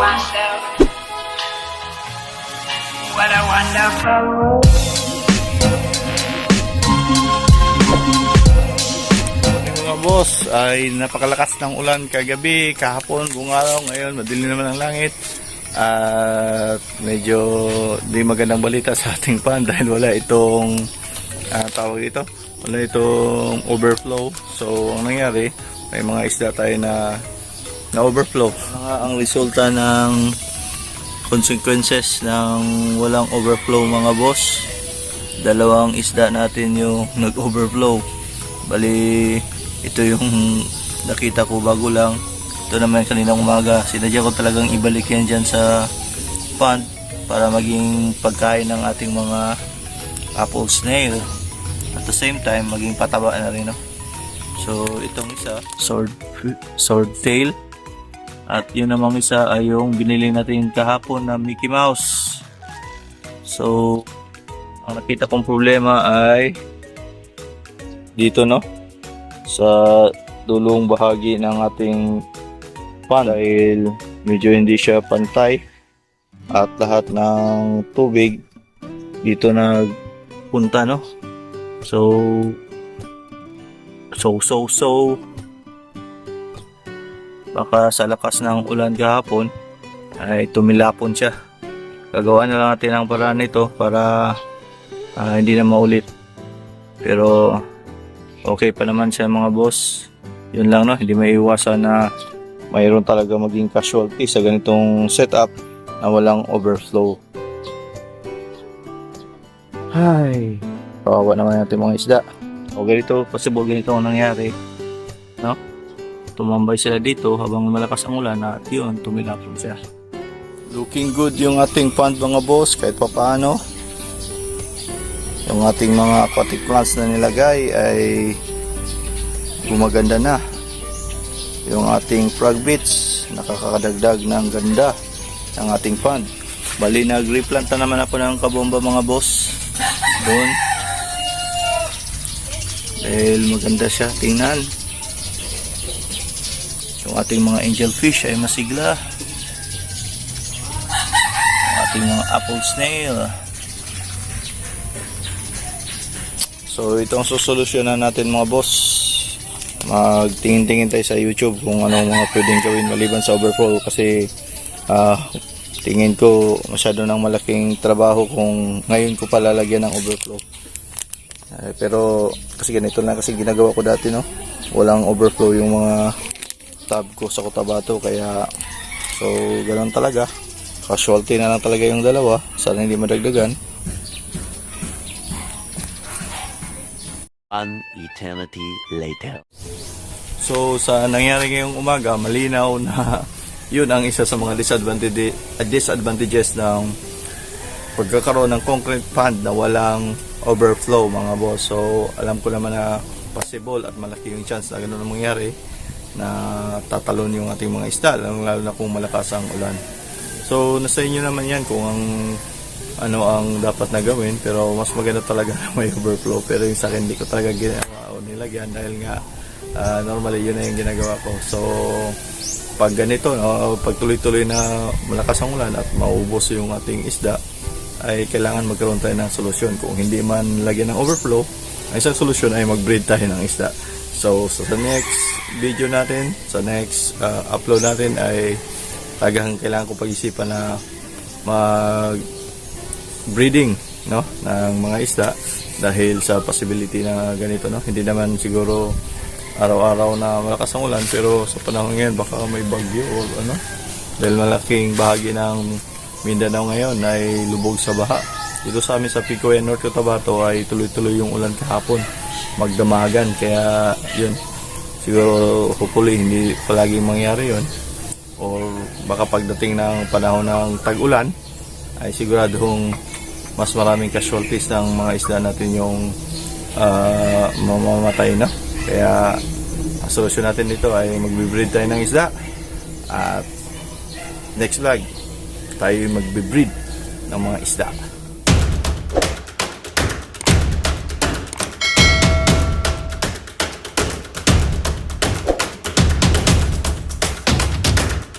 myself. What a wonderful world. Mga boss, ay napakalakas ng ulan kagabi, kahapon, buong araw, ngayon madilim naman ang langit. At medyo di magandang balita sa ating pan dahil wala itong ah, tawag dito, wala itong overflow. So ang nangyari, may mga isda tayo na na overflow. Nga ang resulta ng consequences ng walang overflow mga boss? Dalawang isda natin yung nag-overflow. Bali, ito yung nakita ko bago lang. Ito naman kaninang umaga. Sinadya ko talagang ibalik yan dyan sa pond para maging pagkain ng ating mga apple snail. At the same time, maging pataba na rin. No? So, itong isa, sword, sword tail. At yun namang isa ay yung binili natin kahapon na Mickey Mouse. So, ang nakita kong problema ay dito no? Sa dulong bahagi ng ating pan dahil medyo hindi siya pantay at lahat ng tubig dito nagpunta no? So so so so baka sa lakas ng ulan kahapon ay tumilapon siya. Gagawa na lang natin ang paraan nito para ah, hindi na maulit. Pero okay pa naman siya mga boss. Yun lang no? Hindi may iwasan na mayroon talaga maging casualty sa ganitong setup na walang overflow. Hay kawawa naman natin mga isda. O ganito possible ganito ang nangyari no tumambay sila dito habang malakas ang ulan at yun tumilapon siya. Looking good yung ating pond mga boss kahit pa paano. Yung ating mga aquatic plants na nilagay ay gumaganda na. Yung ating frog bits nakakadagdag ng ganda ng ating pond bali nag-replant na naman ako ng kabomba mga boss. Doon. Dahil maganda siya. Tingnan yung ating mga angelfish ay masigla yung ating mga apple snail So ito ang susolusyonan natin mga boss. Magtingin-tingin tayo sa YouTube kung anong mga pwedeng gawin maliban sa overflow kasi ah, tingin ko masyado ng malaking trabaho kung ngayon ko palalagyan ng overflow. Eh, pero kasi ganito na kasi ginagawa ko dati no. Walang overflow yung mga tab ko sa Cotabato kaya so ganoon talaga. Casualty na lang talaga yung dalawa. Sana hindi madagdagan. One eternity later. So sa nangyari ngayong umaga, malinaw na yun ang isa sa mga disadvantage, disadvantages ng pagkakaroon ng concrete pond na walang overflow mga boss. So alam ko naman na possible at malaki yung chance na gano'n ang mangyari na tatalon yung ating mga isda, lalo, lalo na kung malakas ang ulan. So nasa inyo naman yan kung ang ano ang dapat na gawin pero mas maganda talaga na may overflow. Pero yung sa akin hindi ko talaga ginawa o nilagyan dahil nga ah, normally yun na yung ginagawa ko. So pag ganito no, pag tuloy-tuloy na malakas ang ulan at maubos yung ating isda ay kailangan magkaroon tayo ng solusyon. Kung hindi man lagyan ng overflow ang isang solusyon ay mag-breed tayo ng isda so, so sa next video natin sa next ah, upload natin ay talagang kailangan ko pag-isipan na mag breeding no ng mga isda dahil sa possibility na ganito no. Hindi naman siguro araw-araw na malakas ang ulan pero sa panahon ngayon baka may bagyo o ano. Dahil malaking bahagi ng Mindanao ngayon ay lubog sa baha. Dito sa amin sa Pico and North Cotabato ay tuloy-tuloy yung ulan kahapon magdamagan kaya yun siguro hopefully hindi palaging mangyari yun or baka pagdating ng panahon ng tag-ulan ay siguradong mas maraming casualties ng mga isda natin yung ah, mamamatay na. Kaya ang solusyon natin dito ay magbe-breed tayo ng isda at next vlog tayo magbe-breed ng mga isda.